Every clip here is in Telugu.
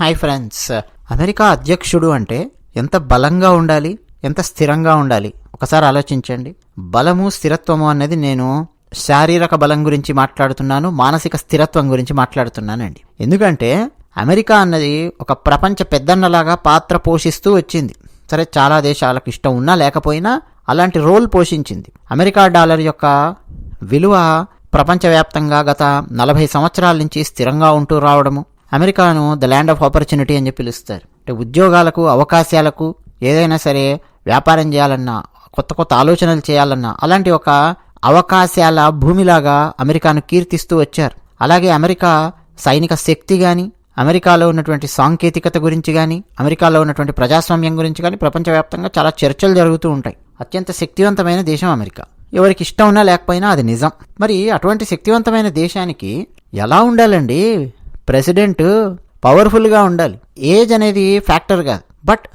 Hi friends. అమెరికా అధ్యక్షుడు అంటే ఎంత బలంగా ఉండాలి ఎంత స్థిరంగా ఉండాలి? ఒకసారి ఆలోచించండి. బలము స్థిరత్వము అనేది నేను శారీరక బలం గురించి మాట్లాడుతున్నాను మానసిక స్థిరత్వం గురించి మాట్లాడుతున్నానండి. ఎందుకంటే అమెరికా అన్నది ఒక ప్రపంచ పెద్దన్నలాగా పాత్ర పోషిస్తూ వచ్చింది. సరే చాలా దేశాలకు ఇష్టం ఉన్నా లేకపోయినా అలాంటి రోల్ పోషించింది. అమెరికా డాలర్ యొక్క విలువ ప్రపంచవ్యాప్తంగా గత నలభై సంవత్సరాల నుంచి స్థిరంగా ఉంటూ రావడము అమెరికాను ద ల్యాండ్ ఆఫ్ ఆపర్చునిటీ అని చెప్పి పిలుస్తారు. అంటే ఉద్యోగాలకు అవకాశాలకు ఏదైనా సరే వ్యాపారం చేయాలన్నా కొత్త కొత్త ఆలోచనలు చేయాలన్నా అలాంటి ఒక అవకాశాల భూమిలాగా అమెరికాను కీర్తిస్తూ వచ్చారు. అలాగే అమెరికా సైనిక శక్తి కానీ అమెరికాలో ఉన్నటువంటి సాంకేతికత గురించి కానీ అమెరికాలో ఉన్నటువంటి ప్రజాస్వామ్యం గురించి కానీ ప్రపంచవ్యాప్తంగా చాలా చర్చలు జరుగుతూ ఉంటాయి. అత్యంత శక్తివంతమైన దేశం అమెరికా. ఎవరికి ఇష్టం ఉన్నా లేకపోయినా అది నిజం. మరి అటువంటి శక్తివంతమైన దేశానికి ఎలా ఉండాలండి? ప్రెసిడెంట్ పవర్ఫుల్గా ఉండాలి. ఏజ్ అనేది ఫ్యాక్టర్ కాదు. బట్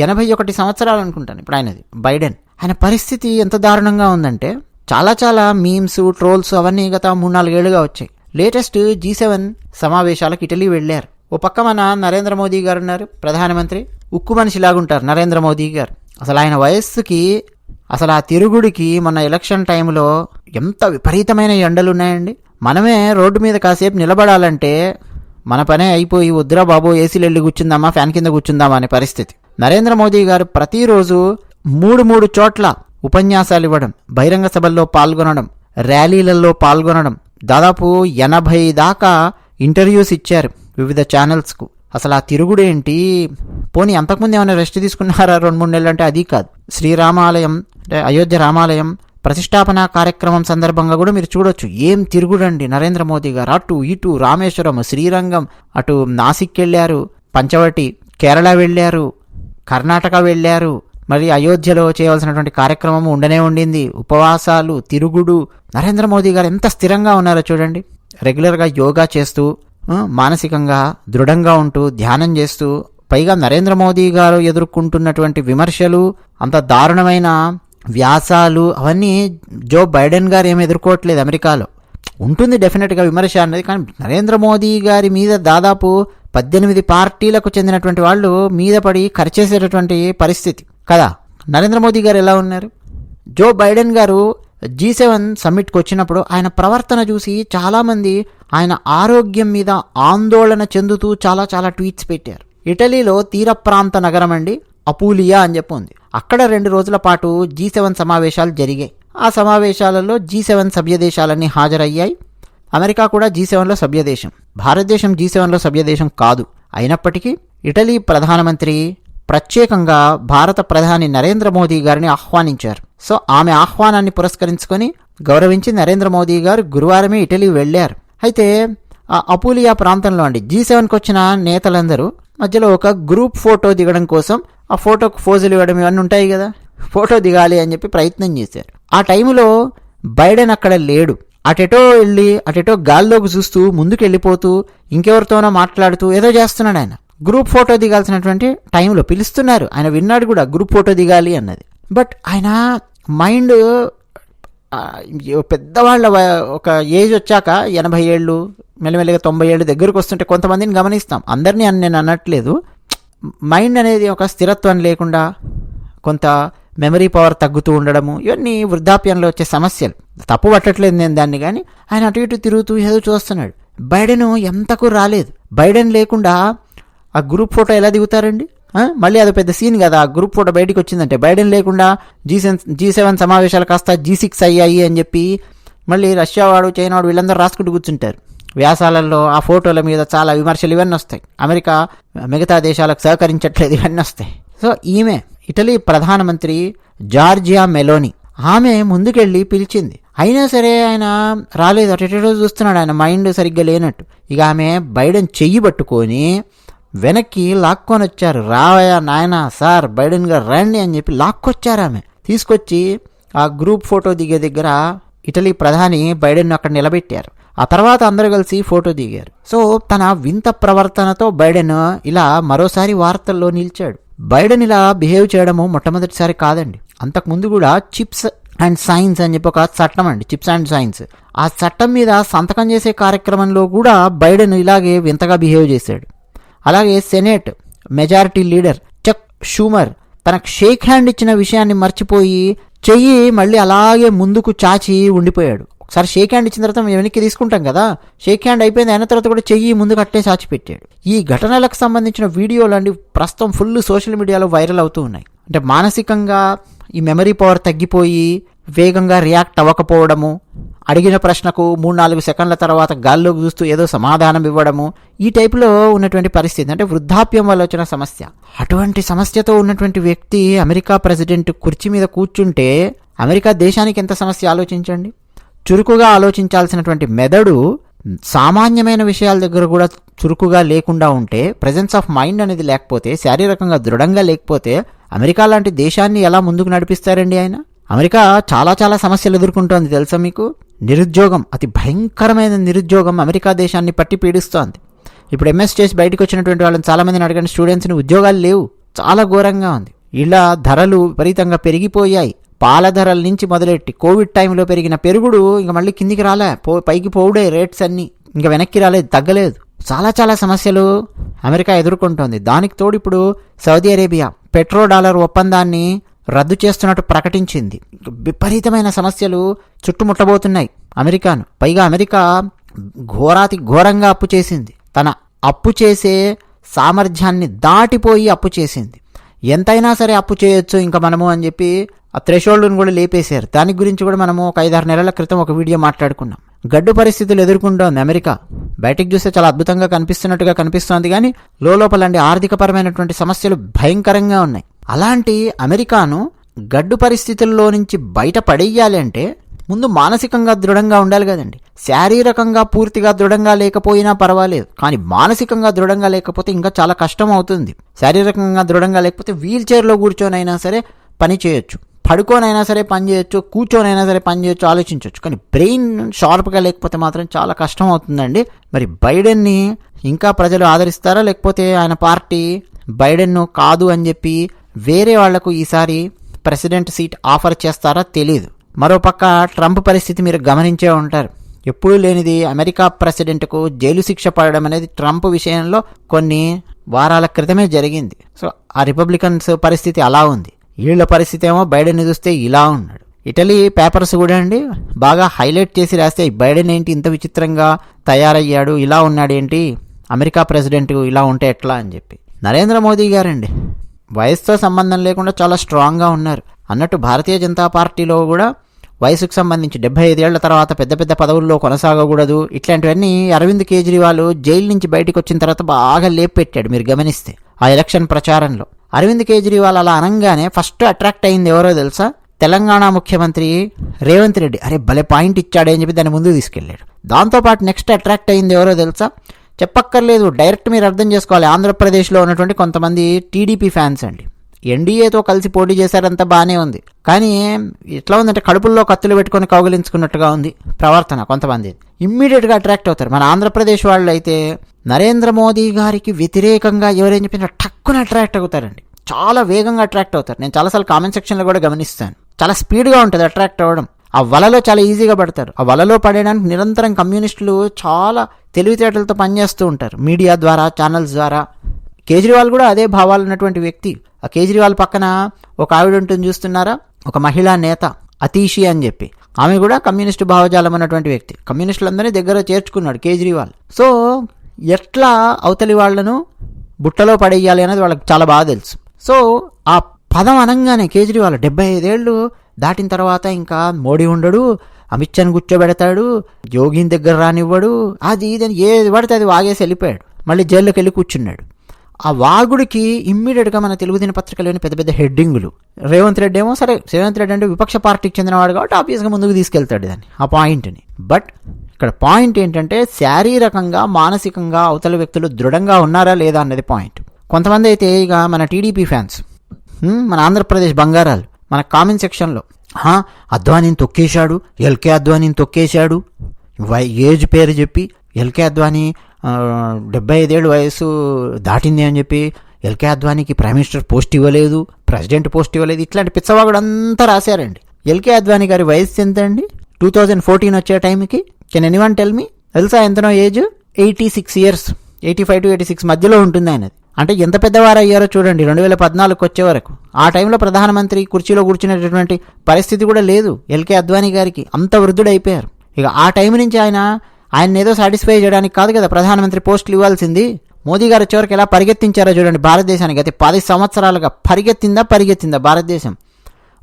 ఎనభై ఒకటి సంవత్సరాలు అనుకుంటాను ఇప్పుడు ఆయనది బైడెన్. ఆయన పరిస్థితి ఎంత దారుణంగా ఉందంటే చాలా చాలా మీమ్స్ ట్రోల్స్ అవన్నీ గత మూడు నాలుగేళ్ళుగా వచ్చాయి. లేటెస్ట్ జీ సెవెన్ సమావేశాలకు ఇటలీ వెళ్ళారు. ఓ పక్క మన నరేంద్ర మోదీ గారు ఉన్నారు ప్రధానమంత్రి. ఉక్కు మనిషిలాగుంటారు నరేంద్ర మోదీ గారు. అసలు ఆయన వయస్సుకి అసలు ఆ తిరుగుడికి మన ఎలక్షన్ టైంలో ఎంత విపరీతమైన ఎండలు ఉన్నాయండి మనమే రోడ్డు మీద కాసేపు నిలబడాలంటే మన పనే అయిపోయి వద్దురా బాబు ఏసీలు వెళ్ళి కూర్చుందామా ఫ్యాన్ కింద కూర్చుందామా అనే పరిస్థితి. నరేంద్ర మోదీ గారు ప్రతిరోజు మూడు మూడు చోట్ల ఉపన్యాసాలు ఇవ్వడం బహిరంగ సభల్లో పాల్గొనడం ర్యాలీలలో పాల్గొనడం దాదాపు ఎనభై దాకా ఇంటర్వ్యూస్ ఇచ్చారు వివిధ ఛానల్స్కు. అసలు ఆ తిరుగుడేంటి? పోనీ అంతకుముందు ఏమైనా రెస్ట్ తీసుకున్నారా? రెండు మూడు నెలలు అంటే అది కాదు. శ్రీరామాలయం అంటే అయోధ్య రామాలయం ప్రతిష్టాపన కార్యక్రమం సందర్భంగా కూడా మీరు చూడొచ్చు. ఏం తిరుగుడండి? నరేంద్ర మోదీ గారు అటు ఇటు రామేశ్వరం శ్రీరంగం అటు నాసిక్ వెళ్ళారు పంచవటి కేరళ వెళ్ళారు కర్ణాటక వెళ్ళారు. మరి అయోధ్యలో చేయవలసినటువంటి కార్యక్రమం ఉండనే ఉండింది. ఉపవాసాలు తిరుగుడు. నరేంద్ర మోదీ గారు ఎంత స్థిరంగా ఉన్నారో చూడండి. రెగ్యులర్గా యోగా చేస్తూ మానసికంగా దృఢంగా ఉంటూ ధ్యానం చేస్తూ పైగా నరేంద్ర మోదీ గారు ఎదుర్కొంటున్నటువంటి విమర్శలు అంత దారుణమైన వ్యాసాలు అవన్నీ జో బైడెన్ గారు ఏమి ఎదుర్కోవట్లేదు అమెరికాలో. ఉంటుంది డెఫినెట్గా విమర్శ అనేది కానీ నరేంద్ర మోదీ గారి మీద దాదాపు పద్దెనిమిది పార్టీలకు చెందినటువంటి వాళ్ళు మీద పడి ఖర్చేసేటటువంటి పరిస్థితి. కదా? నరేంద్ర మోదీ గారు ఎలా ఉన్నారు? జో బైడెన్ గారు జీ సెవెన్ సమ్మిట్కి వచ్చినప్పుడు ఆయన ప్రవర్తన చూసి చాలామంది ఆయన ఆరోగ్యం మీద ఆందోళన చెందుతూ చాలా చాలా ట్వీట్స్ పెట్టారు. ఇటలీలో తీర ప్రాంత నగరం అండి అపూలియా అని చెప్పి ఉంది. అక్కడ రెండు రోజుల పాటు జీ సెవెన్ సమావేశాలు జరిగాయి. ఆ సమావేశాలలో జీ సెవెన్ సభ్యదేశాలన్నీ హాజరయ్యాయి. అమెరికా కూడా జీ సెవెన్లో సభ్యదేశం. భారతదేశం జీ సెవెన్లో సభ్యదేశం కాదు. అయినప్పటికీ ఇటలీ ప్రధానమంత్రి ప్రత్యేకంగా భారత ప్రధాని నరేంద్ర మోదీ గారిని ఆహ్వానించారు. సో ఆమె ఆహ్వానాన్ని పురస్కరించుకొని గౌరవించి నరేంద్ర మోదీ గారు గురువారమే ఇటలీ వెళ్ళారు. అయితే అపూలియా ప్రాంతంలో అండి జీ సెవెన్కి వచ్చిన నేతలందరూ మధ్యలో ఒక గ్రూప్ ఫోటో దిగడం కోసం ఆ ఫోటోకు ఫోజులు ఇవ్వడం ఇవన్నీ ఉంటాయి కదా. ఫోటో దిగాలి అని చెప్పి ప్రయత్నం చేశారు. ఆ టైంలో బైడెన్ అక్కడ లేడు. అటెటో వెళ్ళి అటెటో గాల్లోకి చూస్తూ ముందుకు వెళ్ళిపోతూ ఇంకెవరితోనో మాట్లాడుతూ ఏదో చేస్తున్నాడు ఆయన. గ్రూప్ ఫోటో దిగాల్సినటువంటి టైంలో పిలుస్తున్నారు. ఆయన విన్నాడు కూడా గ్రూప్ ఫోటో దిగాలి అన్నది. బట్ ఆయన మైండ్ పెద్దవాళ్ళ ఒక ఏజ్ వచ్చాక ఎనభై ఏళ్ళు మెల్లమెల్లగా తొంభై ఏళ్ళు దగ్గరకు వస్తుంటే కొంతమందిని గమనిస్తాం. అందరినీ అని నేను అనట్లేదు. మైండ్ అనేది ఒక స్థిరత్వం లేకుండా కొంత మెమరీ పవర్ తగ్గుతూ ఉండడము ఇవన్నీ వృద్ధాప్యంలో వచ్చే సమస్యలు. తప్పు పట్టట్లేదు నేను దాన్ని కానీ ఆయన అటు ఇటు తిరుగుతూ ఏదో చూస్తున్నాడు. బైడెన్ ఎంతకు రాలేదు. బైడెన్ లేకుండా ఆ గ్రూప్ ఫోటో ఎలా దిగుతారండి? మళ్ళీ అది పెద్ద సీన్ కదా. ఆ గ్రూప్ ఫోటో బయటికి వచ్చిందంటే బైడెన్ లేకుండా జీ సెవెన్ జీ సెవెన్ సమావేశాలు కాస్త జీ సిక్స్ అయ్యాయి అని చెప్పి మళ్ళీ రష్యా వాడు చైనా వాడు వీళ్ళందరూ రాసుకుంటూ కూర్చుంటారు. వ్యాసాలలో ఆ ఫోటోల మీద చాలా విమర్శలు ఇవన్నీ వస్తాయి. అమెరికా మిగతా దేశాలకు సహకరించట్లేదు ఇవన్నీ వస్తాయి. సో ఈమె ఇటలీ ప్రధానమంత్రి జార్జియా మెలోని ఆమె ముందుకెళ్ళి పిలిచింది. అయినా సరే ఆయన రాలేదు. అటు చూస్తున్నాడు ఆయన మైండ్ సరిగ్గా లేనట్టు. ఇక ఆమె బైడెన్ చెయ్యి పట్టుకొని వెనక్కి లాక్కొని వచ్చారు రావయ్యా నాయనా సార్ బైడెన్ గారు రండి అని చెప్పి లాక్కొచ్చారు ఆమె. తీసుకొచ్చి ఆ గ్రూప్ ఫోటో దిగే దగ్గర ఇటలీ ప్రధాని బైడెన్ అక్కడ నిలబెట్టారు. ఆ తర్వాత అందరూ కలిసి ఫోటో దిగారు. సో తన వింత ప్రవర్తనతో బైడెన్ ఇలా మరోసారి వార్తల్లో నిలిచాడు. బైడెన్ ఇలా బిహేవ్ చేయడము మొట్టమొదటిసారి కాదండి. అంతకుముందు కూడా చిప్స్ అండ్ సైన్స్ అని చెప్పి ఒక చట్టం అండి. Chips and science. ఆ చట్టం మీద సంతకం చేసే కార్యక్రమంలో కూడా బైడెన్ ఇలాగే వింతగా బిహేవ్ చేశాడు. అలాగే senate majority leader Chuck Schumer తనకు షేక్ హ్యాండ్ ఇచ్చిన విషయాన్ని మర్చిపోయి చెయ్యి మళ్ళీ అలాగే ముందుకు చాచి ఉండిపోయాడు. ఒకసారి షేక్ హ్యాండ్ ఇచ్చిన తర్వాత మేము వెనక్కి తీసుకుంటాం కదా షేక్ హ్యాండ్ అయిపోయింది అయిన తర్వాత కూడా చెయ్యి ముందు కట్టే సాచిపెట్టాడు. ఈ ఘటనలకు సంబంధించిన వీడియోలు అండి ప్రస్తుతం ఫుల్ సోషల్ మీడియాలో వైరల్ అవుతూ ఉన్నాయి. అంటే మానసికంగా ఈ మెమరీ పవర్ తగ్గిపోయి వేగంగా రియాక్ట్ అవ్వకపోవడము అడిగిన ప్రశ్నకు మూడు నాలుగు సెకండ్ల తర్వాత గాల్లోకి చూస్తూ ఏదో సమాధానం ఇవ్వడము ఈ టైపులో ఉన్నటువంటి పరిస్థితి. అంటే వృద్ధాప్యం వల్ల వచ్చిన సమస్య. అటువంటి సమస్యతో ఉన్నటువంటి వ్యక్తి అమెరికా ప్రెసిడెంట్ కుర్చీ మీద కూర్చుంటే అమెరికా దేశానికి ఎంత సమస్య? ఆలోచించండి. చురుకుగా ఆలోచించాల్సినటువంటి మెదడు సామాన్యమైన విషయాల దగ్గర కూడా చురుకుగా లేకుండా ఉంటే ప్రజెన్స్ ఆఫ్ మైండ్ అనేది లేకపోతే శారీరకంగా దృఢంగా లేకపోతే అమెరికా లాంటి దేశాన్ని ఎలా ముందుకు నడిపిస్తారండి ఆయన? అమెరికా చాలా చాలా సమస్యలు ఎదుర్కొంటోంది తెలుసా మీకు? నిరుద్యోగం అతి భయంకరమైన నిరుద్యోగం అమెరికా దేశాన్ని పట్టి పీడిస్తోంది. ఇప్పుడు ఎంఎస్ చేసి బయటకు వచ్చినటువంటి వాళ్ళని చాలామందిని అడిగిన అడగండి స్టూడెంట్స్ని ఉద్యోగాలు లేవు చాలా ఘోరంగా ఉంది. ఇలా ధరలు విపరీతంగా పెరిగిపోయాయి. పాల ధరల నుంచి మొదలెట్టి కోవిడ్ టైంలో పెరిగిన పెరుగుడు ఇంక మళ్ళీ కిందికి రాలే. పో పైకి పోవుడే రేట్స్ అన్నీ. ఇంకా వెనక్కి రాలేదు తగ్గలేదు. చాలా చాలా సమస్యలు అమెరికా ఎదుర్కొంటోంది. దానికి తోడు ఇప్పుడు సౌదీ అరేబియా పెట్రో డాలర్ ఒప్పందాన్ని రద్దు చేస్తున్నట్టు ప్రకటించింది. విపరీతమైన సమస్యలు చుట్టుముట్టబోతున్నాయి అమెరికాను. పైగా అమెరికా ఘోరాతి ఘోరంగా అప్పు చేసింది. తన అప్పు చేసే సామర్థ్యాన్ని దాటిపోయి అప్పు చేసింది. ఎంతైనా సరే అప్పు చేయొచ్చు ఇంకా మనము అని చెప్పి ఆ థ్రెషోల్డ్ను కూడా లేపేశారు. దాని గురించి కూడా మనము ఒక ఐదారు నెలల క్రితం ఒక వీడియో మాట్లాడుకున్నాం. గడ్డు పరిస్థితులు ఎదుర్కొంటోంది అమెరికా. బయటికి చూస్తే చాలా అద్భుతంగా కనిపిస్తున్నట్టుగా కనిపిస్తోంది కానీ లోపలండి ఆర్థికపరమైనటువంటి సమస్యలు భయంకరంగా ఉన్నాయి. అలాంటి అమెరికాను గడ్డు పరిస్థితుల్లో నుంచి బయట పడేయాలి అంటే ముందు మానసికంగా దృఢంగా ఉండాలి కదండి. శారీరకంగా పూర్తిగా దృఢంగా లేకపోయినా పర్వాలేదు. కానీ మానసికంగా దృఢంగా లేకపోతే ఇంకా చాలా కష్టం అవుతుంది. శారీరకంగా దృఢంగా లేకపోతే వీల్ చైర్లో కూర్చొనైనా సరే పని చేయొచ్చు. పడుకోనైనా సరే పని చేయొచ్చు. కూర్చొనైనా సరే పని చేయొచ్చు. ఆలోచించవచ్చు కానీ బ్రెయిన్ షార్ప్గా లేకపోతే మాత్రం చాలా కష్టం అవుతుందండి. మరి బైడెన్ని ఇంకా ప్రజలు ఆదరిస్తారా? లేకపోతే ఆయన పార్టీ బైడెన్ను కాదు అని చెప్పి వేరే వాళ్ళకు ఈసారి ప్రెసిడెంట్ సీట్ ఆఫర్ చేస్తారా? తెలియదు మరోపక్క ట్రంప్ పరిస్థితి మీరు గమనించే ఉంటారు. ఎప్పుడూ లేనిది అమెరికా ప్రెసిడెంట్కు జైలు శిక్ష పడడం అనేది ట్రంప్ విషయంలో కొన్ని వారాల క్రితమే జరిగింది. సో ఆ రిపబ్లికన్స్ పరిస్థితి అలా ఉంది. వీళ్ళ పరిస్థితి ఏమో బైడెన్ చూస్తే ఇలా ఉన్నాడు. ఇటలీ పేపర్స్ కూడా అండి బాగా హైలైట్ చేసి రాస్తే బైడెన్ ఏంటి ఇంత విచిత్రంగా తయారయ్యాడు ఇలా ఉన్నాడు ఏంటి అమెరికా ప్రెసిడెంట్ ఇలా ఉంటే ఎట్లా అని చెప్పి. నరేంద్ర మోదీ గారండి వయసుతో సంబంధం లేకుండా చాలా స్ట్రాంగ్గా ఉన్నారు. అన్నట్టు భారతీయ జనతా పార్టీలో కూడా వయసుకు సంబంధించి డెబ్బై ఐదేళ్ళ తర్వాత పెద్ద పెద్ద పదవుల్లో కొనసాగకూడదు. ఇట్లాంటివన్నీ అరవింద్ కేజ్రీవాల్ జైలు నుంచి బయటకు వచ్చిన తర్వాత బాగా లేపెట్టాడు మీరు గమనిస్తే ఆ ఎలక్షన్ ప్రచారంలో. అరవింద్ కేజ్రీవాల్ అలా అనగానే ఫస్ట్ అట్రాక్ట్ అయింది ఎవరో తెలుసా? తెలంగాణ ముఖ్యమంత్రి రేవంత్ రెడ్డి. అరే భలే పాయింట్ ఇచ్చాడే అని చెప్పి దాని ముందుకు తీసుకెళ్ళాడు దాంతోపాటు నెక్స్ట్ అట్రాక్ట్ అయింది ఎవరో తెలుసా? చెప్పక్కర్లేదు డైరెక్ట్ మీరు అర్థం చేసుకోవాలి. ఆంధ్రప్రదేశ్లో ఉన్నటువంటి కొంతమంది టీడీపీ ఫ్యాన్స్ అండి. ఎన్డీఏతో కలిసి పోటీ చేశారంతా బాగానే ఉంది. కానీ ఎట్లా ఉందంటే కడుపుల్లో కత్తులు పెట్టుకొని కౌగిలించుకున్నట్టుగా ఉంది ప్రవర్తన కొంతమంది. ఇమ్మీడియట్గా అట్రాక్ట్ అవుతారు. మన ఆంధ్రప్రదేశ్ వాళ్ళు అయితే నరేంద్ర మోదీ గారికి వ్యతిరేకంగా ఎవరైనా చెప్పినా టక్కున అట్రాక్ట్ అవుతారండి. చాలా వేగంగా అట్రాక్ట్ అవుతారు. నేను చాలాసార్లు కామెంట్ సెక్షన్లో కూడా గమనిస్తాను. చాలా స్పీడ్గా ఉంటుంది అట్రాక్ట్ అవ్వడం. ఆ వలలో చాలా ఈజీగా పడతారు. ఆ వలలో పడేయడానికి నిరంతరం కమ్యూనిస్టులు చాలా తెలివితేటలతో పనిచేస్తూ ఉంటారు. మీడియా ద్వారా ఛానల్స్ ద్వారా. కేజ్రీవాల్ కూడా అదే భావాలు ఉన్నటువంటి వ్యక్తి. ఆ కేజ్రీవాల్ పక్కన ఒక ఆవిడ ఉంటుంది చూస్తున్నారా? ఒక మహిళా నేత అతీషి అని చెప్పి. ఆమె కూడా కమ్యూనిస్టు భావజాలం ఉన్నటువంటి వ్యక్తి. కమ్యూనిస్టులందరినీ దగ్గర చేర్చుకున్నాడు కేజ్రీవాల్. సో ఎట్లా అవతలి వాళ్ళను బుట్టలో పడేయాలి అనేది వాళ్ళకి చాలా బాగా తెలుసు. సో ఆ పదం అనగానే కేజ్రీవాల్ డెబ్బై ఐదేళ్ళు దాటిన తర్వాత ఇంకా మోడీ ఉండడు అమిత్ షాని కూర్చోబెడతాడు యోగిని దగ్గర రానివ్వడు అది ఇదని ఏది పడితే అది వాగేసి వెళ్ళిపోయాడు. మళ్ళీ జైల్లోకి వెళ్ళి కూర్చున్నాడు. ఆ వాగుడికి ఇమ్మీడియట్గా మన తెలుగు దినపత్రికలోని పెద్ద పెద్ద హెడ్డింగులు. రేవంత్ రెడ్డి ఏమో సరే రేవంత్ రెడ్డి అంటే విపక్ష పార్టీకి చెందినవాడు కాబట్టి ఆబ్వియస్గా ముందుకు తీసుకెళ్తాడు దాన్ని ఆ పాయింట్ని. బట్ ఇక్కడ పాయింట్ ఏంటంటే శారీరకంగా మానసికంగా అవతల వ్యక్తులు దృఢంగా ఉన్నారా లేదా అన్నది పాయింట్. కొంతమంది అయితే ఇక మన టీడీపీ ఫ్యాన్స్ మన ఆంధ్రప్రదేశ్ బంగారాలు మన కామెంట్ సెక్షన్లో అద్వానీని తొక్కేశాడు ఎల్కే అద్వానీని తొక్కేశాడు వై ఏజ్ పేరు చెప్పి ఎల్కే అద్వానీ డెబ్బై ఐదేళ్ళు వయసు దాటింది అని చెప్పి ఎల్కే అద్వానీకి ప్రైమ్ మినిస్టర్ పోస్ట్ ఇవ్వలేదు ప్రెసిడెంట్ పోస్ట్ ఇవ్వలేదు ఇట్లాంటి పిచ్చవాగుడు అంతా రాశారండి. ఎల్కే అద్వానీ గారి వయసు ఎంత అండి టూ థౌజండ్ ఫోర్టీన్ వచ్చే టైంకి. Can anyone tell me తెలుసా ఎంతనో age? Eighty six years. Eighty five to eighty six మధ్యలో ఉంటుంది ఆయనది. అంటే ఎంత పెద్దవారు అయ్యారో చూడండి రెండు వేల పద్నాలుగుకి వచ్చే వరకు ఆ టైంలో ప్రధానమంత్రి కుర్చీలో కూర్చునేటటువంటి పరిస్థితి కూడా లేదు ఎల్కే అద్వానీ గారికి. అంత వృద్ధుడైపోయారు. ఇక ఆ టైం నుంచి ఆయన ఆయన ఏదో సాటిస్ఫై చేయడానికి కాదు కదా ప్రధానమంత్రి పోస్టులు ఇవ్వాల్సింది. మోదీ గారు చివరికి ఎలా పరిగెత్తించారో చూడండి భారతదేశానికి. అయితే పది సంవత్సరాలుగా పరిగెత్తిందా పరిగెత్తిందా భారతదేశం?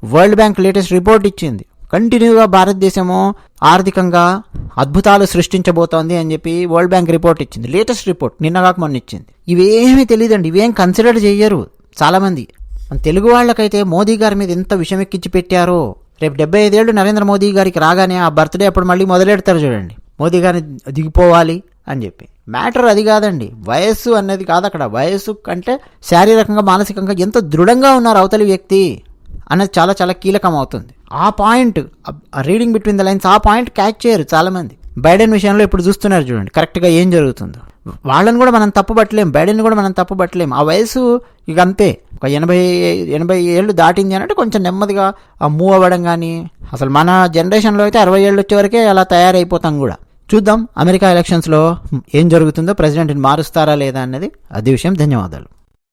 వరల్డ్ బ్యాంక్ లేటెస్ట్ రిపోర్ట్ ఇచ్చింది. కంటిన్యూగా భారతదేశము ఆర్థికంగా అద్భుతాలు సృష్టించబోతోంది అని చెప్పి వరల్డ్ బ్యాంక్ రిపోర్ట్ ఇచ్చింది. లేటెస్ట్ రిపోర్ట్ నిన్నగాక మొన్న ఇచ్చింది. ఇవేమీ తెలియదండి ఇవేం కన్సిడర్ చేయరు చాలామంది. మన తెలుగు వాళ్ళకైతే మోదీ గారి మీద ఎంత విషమెక్కించి పెట్టారో. రేపు డెబ్బై ఐదేళ్ళు నరేంద్ర మోదీ గారికి రాగానే ఆ బర్త్డే అప్పుడు మళ్ళీ మొదలెడతారు చూడండి. మోదీ గారిని దిగిపోవాలి అని చెప్పి. మ్యాటర్ అది కాదండి. వయస్సు అనేది కాదు అక్కడ. వయస్సు కంటే శారీరకంగా మానసికంగా ఎంత దృఢంగా ఉన్నారు అవతలి వ్యక్తి అనేది చాలా చాలా కీలకం అవుతుంది. ఆ point reading between the lines ఆ పాయింట్ క్యాచ్ చేయరు చాలామంది. బైడెన్ విషయంలో ఇప్పుడు చూస్తున్నారు చూడండి కరెక్ట్గా ఏం జరుగుతుందో. వాళ్ళని కూడా మనం తప్పు పట్టలేం బైడెన్ కూడా మనం తప్పు పట్టలేం ఆ వయసు ఇక అంతే. ఒక ఎనభై ఎనభై ఏళ్ళు దాటింది అని అంటే కొంచెం నెమ్మదిగా మూవ్ అవ్వడం కానీ అసలు మన జనరేషన్లో అయితే అరవై ఏళ్ళు వచ్చే వరకే అలా తయారైపోతాం కూడా. చూద్దాం. అమెరికా ఎలక్షన్స్లో ఏం జరుగుతుందో ప్రెసిడెంట్ని మారుస్తారా లేదా అన్నది అది విషయం. ధన్యవాదాలు.